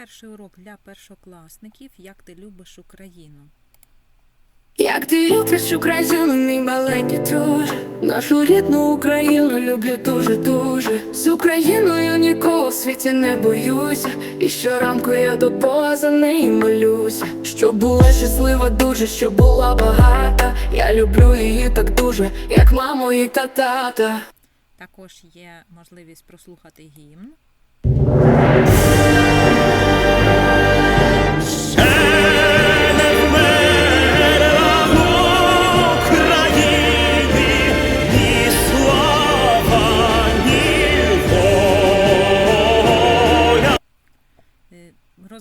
перший урок для першокласників Як ти любиш Україну. Як ти любиш Україну, мій маленький друже? Нашу рідну Україну люблю дуже-дуже. З Україною нікого в світі не боюся. І щоранку я до Бога за неї молюся. Щоб була щаслива дуже, щоб була багата. Я люблю її так дуже, як маму і та тата. Також є можливість прослухати гімн.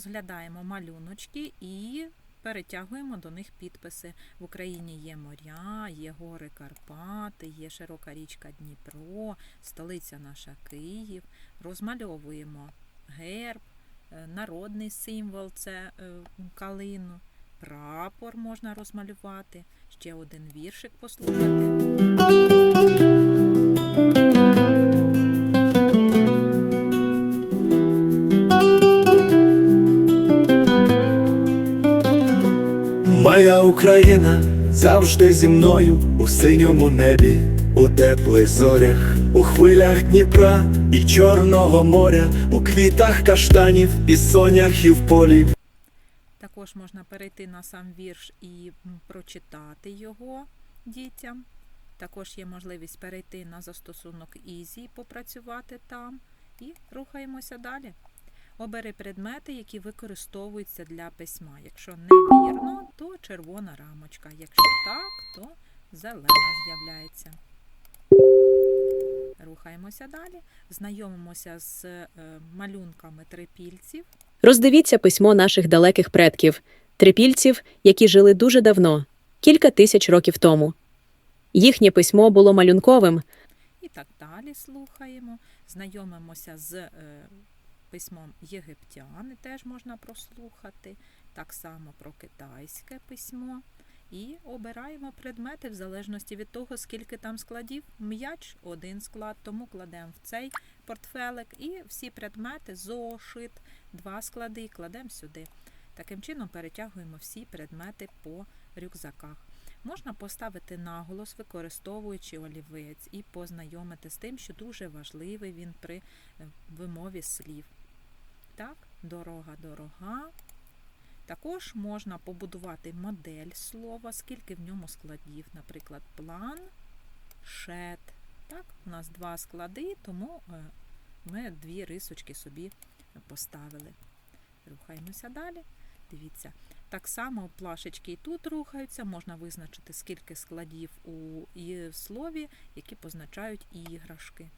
Розглядаємо малюночки і перетягуємо до них підписи. В Україні є моря, є гори Карпати, є широка річка Дніпро, столиця наша Київ. Розмальовуємо герб, е, народний символ це е, калину, прапор можна розмалювати, ще один віршик послухати. Моя Україна завжди зі мною у синьому небі, у теплих зорях, у хвилях Дніпра і Чорного моря, у квітах каштанів і соняхів полі. Також можна перейти на сам вірш і прочитати його дітям. Також є можливість перейти на застосунок Easy, попрацювати там і рухаємося далі. Обери предмети, які використовуються для письма. Якщо невірно, то червона рамочка. Якщо так, то зелена з'являється. Рухаємося далі. Знайомимося з е, малюнками трипільців. Роздивіться письмо наших далеких предків, трипільців, які жили дуже давно, кілька тисяч років тому. Їхнє письмо було малюнковим, І так далі слухаємо. Знайомимося з е, письмом єгиптяни, теж можна прослухати. Так само про китайське письмо. І обираємо предмети в залежності від того, скільки там складів. М'яч один склад, тому кладемо в цей портфелик. І всі предмети, зошит, два склади, кладемо сюди. Таким чином перетягуємо всі предмети по рюкзаках. Можна поставити наголос, використовуючи олівець, і познайомити з тим, що дуже важливий він при е, вимові слів. Так, дорога, дорога. Також можна побудувати модель слова, скільки в ньому складів, наприклад, план, шет. Так, у нас два склади, тому е, ми дві рисочки собі поставили. Рухаємося далі. Дивіться. Так само плашечки і тут рухаються, можна визначити, скільки складів у слові, які позначають іграшки.